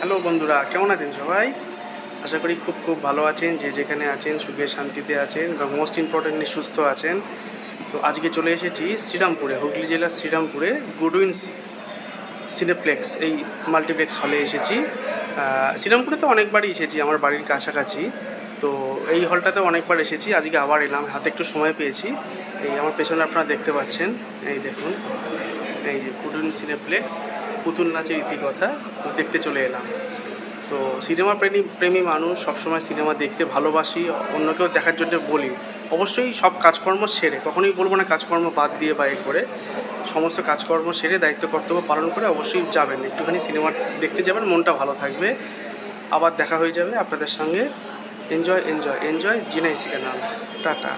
Hello বন্ধুরা, কেমন আছেন সবাই? আশা করি খুব খুব ভালো আছেন, যে যেখানে আছেন, সুখে শান্তিতে আছেন, এবং মোস্ট ইম্পর্টেন্টলি সুস্থ আছেন। তো আজকে চলে এসেছি শ্রীরামপুরে, হুগলি জেলার শ্রীরামপুরে গুডউইন্স সিনেপ্লেক্স এই মাল্টিপ্লেক্স হলে এসেছি। শ্রীরামপুরে তো অনেকবারই এসেছি, আমার বাড়ির কাছাকাছি। তো এই হলটাতে অনেকবার এসেছি, আজকে আবার এলাম, হাতে একটু সময় পেয়েছি। এই আমার পেছনে আপনারা দেখতে পাচ্ছেন, এই দেখুন, এই যে কুডুন সিনেপ্লেক্স পুতুল নাচের ইতিকথা দেখতে চলে এলাম। তো সিনেমা প্রেমী প্রেমী মানুষ সবসময় সিনেমা দেখতে ভালোবাসি, অন্যকেও দেখার জন্য বলি। অবশ্যই সব কাজকর্ম সেরে, কখনোই বলব না কাজকর্ম বাদ দিয়ে বা এ করে। সমস্ত কাজকর্ম সেরে, দায়িত্ব, কর্তব্য পালন করে অবশ্যই যাবেন। একটুখানি সিনেমা দেখতে যাবেন, মনটা ভালো থাকবে। আবার দেখা হয়ে যাবে আপনাদের সঙ্গে। এনজয় এনজয় এনজয় জিনাইসি ক্যানাল টাটা।